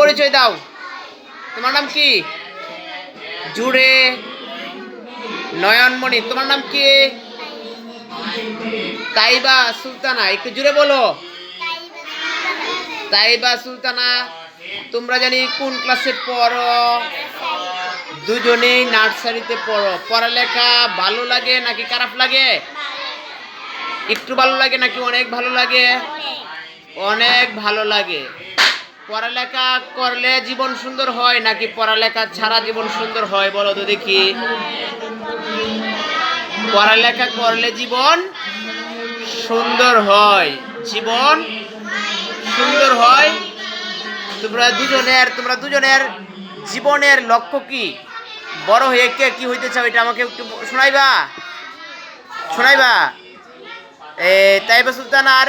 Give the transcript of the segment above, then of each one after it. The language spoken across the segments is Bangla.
পরিচয় দাও। তোমার নাম কি? জুড়ে নয়নমণি। তোমার নাম কি? তাইবা সুলতানা। একটু জুড়ে বলো। তাইবা সুলতানা, তোমরা জানি কোন ক্লাসে পড়ো? দুজনেই নার্সারিতে পড়ো। পড়ালেখা ভালো লাগে নাকি খারাপ লাগে? একটু ভালো লাগে নাকি অনেক ভালো লাগে? অনেক ভালো লাগে। পড়ালেখা করলে জীবন সুন্দর হয় নাকি পড়ালেখা ছাড়া জীবন সুন্দর হয় বলো তো দেখি। পড়ালেখা করলে জীবন সুন্দর হয়। জীবন সুন্দর হয়। তোমরা দুজনের তোমরা দুজনের জীবনের লক্ষ্য কি? বড় হয়ে কে কি হইতে চাও এটা আমাকে একটু শোনাইবা? শোনাইবা? এ তাইবা সুলতান আর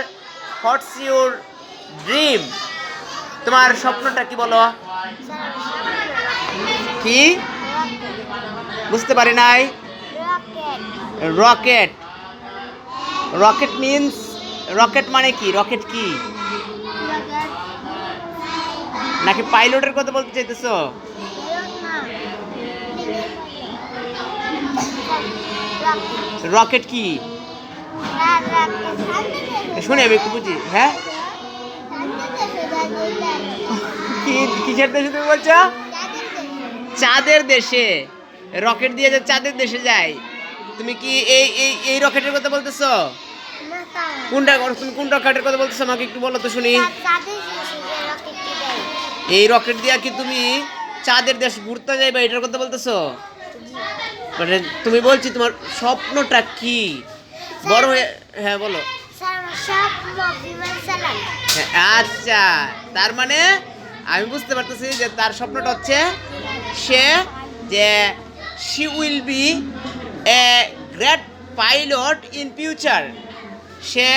হোয়াটস ইউর ড্রিম তোমার স্বপ্নটা কি বলো? কি? বুঝতে পারি নাই? রকেট। রকেট মিন্স রকেট মানে কি? রকেট কি? নাকি পাইলটের কথা বলতে চাইতেছো? রকেট কি? শুনে আমি একটু বুঝি হ্যাঁ? কিসের দেশে তুমি বলছো? চাঁদের দেশে। রকেট দিয়ে যে চাঁদের দেশে যায়। তুমি কি এই এই এই রকেটের কথা বলতেছো? কোনটা, তুমি কোন রকেটের কথা বলতেছো? আমাকে একটু বলো তো শুনি। এই রকেট দিয়া কি তুমি চাঁদের দেশ ঘুরতে যাইবা, এটার কথা বলতেছো? মানে তুমি বলছি তোমার স্বপ্নটা কি? বড় হয়ে হ্যাঁ বলো। আচ্ছা তার মানে আমি বুঝতে পারতেছি যে তার স্বপ্নটা হচ্ছে সে যে she will be a great pilot in future সে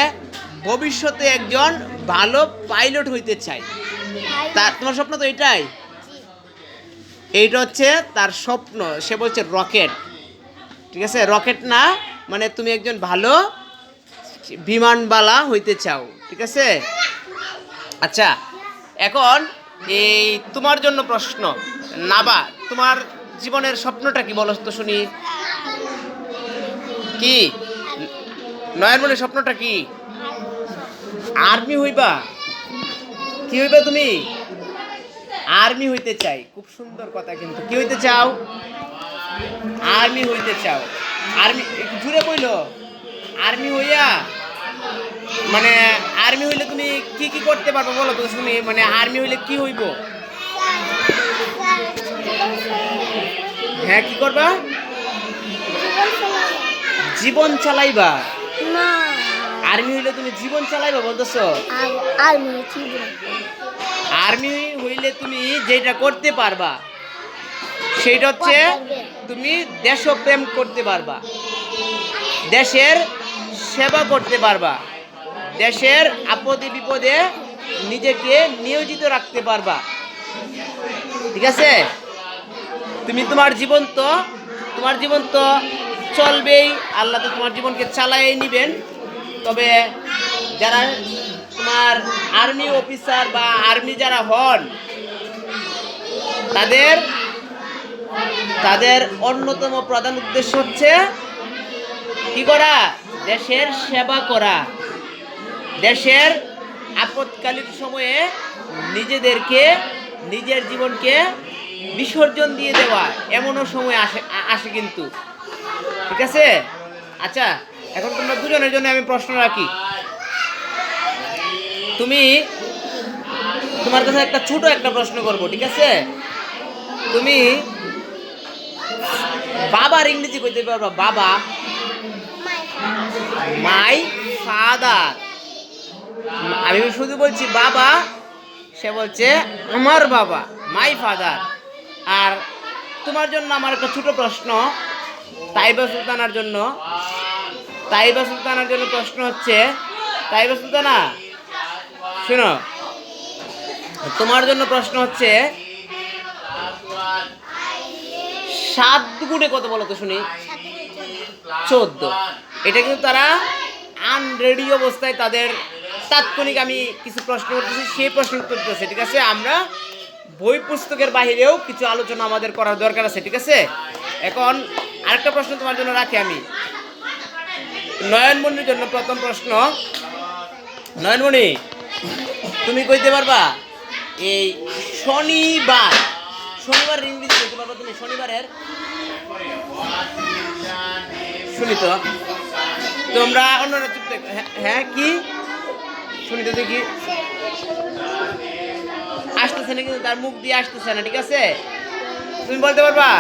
ভবিষ্যতে একজন ভালো পাইলট হইতে চায়। তার তোমার স্বপ্ন তো এটাই। এইটা হচ্ছে তার স্বপ্ন। সে বলছে রকেট ঠিক আছে? রকেট না মানে তুমি একজন ভালো বিমানবালা হইতে চাও, ঠিক আছে? আচ্ছা এখন এই তোমার জন্য প্রশ্ন, নাবা, তোমার জীবনের স্বপ্নটা কি বলো তো শুনি। কি? নয়নমণির স্বপ্নটা কি? আর্মি হইবা? কি হইবা তুমি? আর্মি হইতে চাই, খুব সুন্দর কথা কিন্তু। কি হইতে চাও? আর্মি হইতে চাও। আর্মি জুড়ে কইল। আর্মি হইয়া মানে আর্মি হইলে তুমি কি কি করতে পারবে বলো তো শুনি মানে আর্মি হইলে কি হইব? হ্যাঁ কি করবা? জীবন চালাইবা। আর্মি হইলে তুমি জীবন চালাইবা বলতেছো? আর্মি হইলে তুমি যেটা করতে পারবা সেটা হচ্ছে তুমি দেশপ্রেম করতে পারবা। দেশের সেবা করতে পারবা। দেশের আপদে বিপদে নিজেকে নিয়োজিত রাখতে পারবা। ঠিক আছে? তুমি তোমার জীবন তো, তোমার জীবন তো চলবেই। আল্লাহ তো তোমার জীবনকে চালাই নিবেন। তবে যারা তোমার আর্মি অফিসার বা আর্মি যারা হন, তাদের তাদের অন্যতম প্রধান উদ্দেশ্য হচ্ছে কি করা? দেশের সেবা করা। দেশের আপৎকালীন সময়ে নিজেদেরকে নিজের জীবনকে বিসর্জন দিয়ে দেওয়া এমনও সময় আসে আসে কিন্তু। ঠিক আছে? আচ্ছা এখন তোমরা দুজনের জন্য আমি প্রশ্ন রাখি। তুমি তোমার কাছে একটা ছোট একটা প্রশ্ন করব ঠিক আছে? তুমি বাবার ইংরেজি কইতে পারবা? বাবা? মাই ফাদার আমি শুধু বলছি বাবা, সে বলছে আমার বাবা মাই ফাদার আর তোমার জন্য আমার একটা ছোট প্রশ্ন, তাইবা সুলতানার জন্য। তাইবা সুলতানার জন্য প্রশ্ন হচ্ছে, তাইবা সুলতানা, শোনো। তোমার জন্য প্রশ্ন হচ্ছে, সাত গুণে কত বলো তো শুনি? চোদ্দ। এটা কিন্তু তারা আনরেডি অবস্থায় তাদের তাৎক্ষণিক আমি কিছু প্রশ্ন করতেছি সেই প্রশ্ন উত্তর দিতেছে, ঠিক আছে? আমরা বই পুস্তকের বাহিরেও কিছু আলোচনা আমাদের করার দরকার আছে, ঠিক আছে? এখন আরেকটা প্রশ্ন তোমার জন্য রাখি আমি। নয়নমণির জন্য প্রথম প্রশ্ন। নয়নমণি, তুমি কইতে পারবা, এই শনিবার শনিবার ইংরেজি কইতে পারবা তুমি, শনিবারের? শুনি তো। তোমরা অন্যরা চুপ হ্যাঁ- হ্যাঁ কি? শুনি তো দেখি আসতেছে না কিন্তু তার মুখ দিয়ে আসতেছে না, ঠিক আছে? তুমি বলতে পারবা?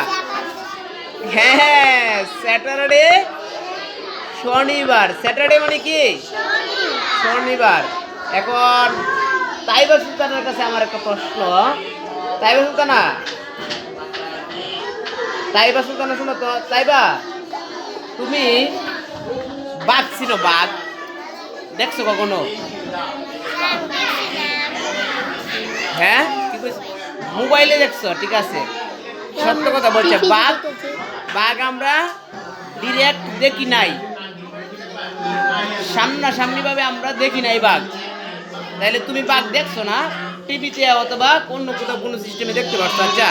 হ্যাঁ স্যাটারডে শনিবার। স্যাটারডে মানে কি? শনিবার। এখন তাইবা সুলতানের কাছে আমার একটা প্রশ্ন। তাইবা সুলতানা? তাইবা সুলতানা শোনো তো। তাইবা, তুমি বাঘ ছিল বাঘ? দেখছ কখনো? হ্যাঁ? কি কইছ- মোবাইলে দেখছ ঠিক আছে। সত্য কথা বলছে বাঘ বাঘ আমরা ডিরেক্ট দেখি নাই। সামনাসামনি ভাবে আমরা দেখি নাই বাঘ। তাহলে তুমি বাঘ দেখছ না? টিভিতে অথবা অন্য কোথাও কোনো সিস্টেমে দেখতে পারছ আচ্ছা।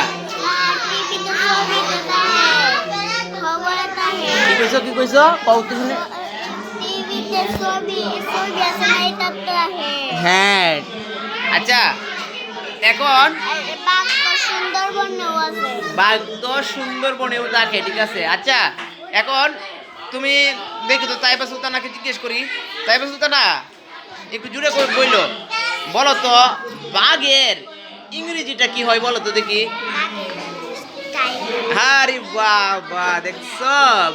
কি কইছো কি কইছো? শুনে। হ্যাঁ। আচ্ছা এখন বাঘ তো সুন্দরবনেও থাকে ঠিক আছে। আচ্ছা এখন তুমি দেখি তো তাইবা সুলতানাকে জিজ্ঞেস করি। তাইবা সুলতানা একটু জুড়ে করে বইলো। বলো তো বাঘের ইংরেজিটা কি হয় বলো তো দেখি। আরে বাবা দেখছ?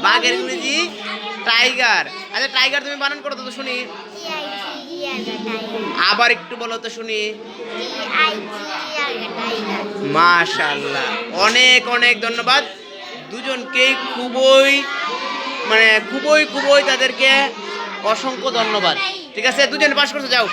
বাঘের ইংরেজি টাইগার। আচ্ছা টাইগার তুমি বানান করো তো শুনি। আবার একটু বলো তো শুনি। মাশাল্লাহ অনেক অনেক ধন্যবাদ। দুজনকেই খুবই মানে খুবই খুবই তাদেরকে অসংখ্য ধন্যবাদ। ঠিক আছে? দুজন পাস করছে যাও।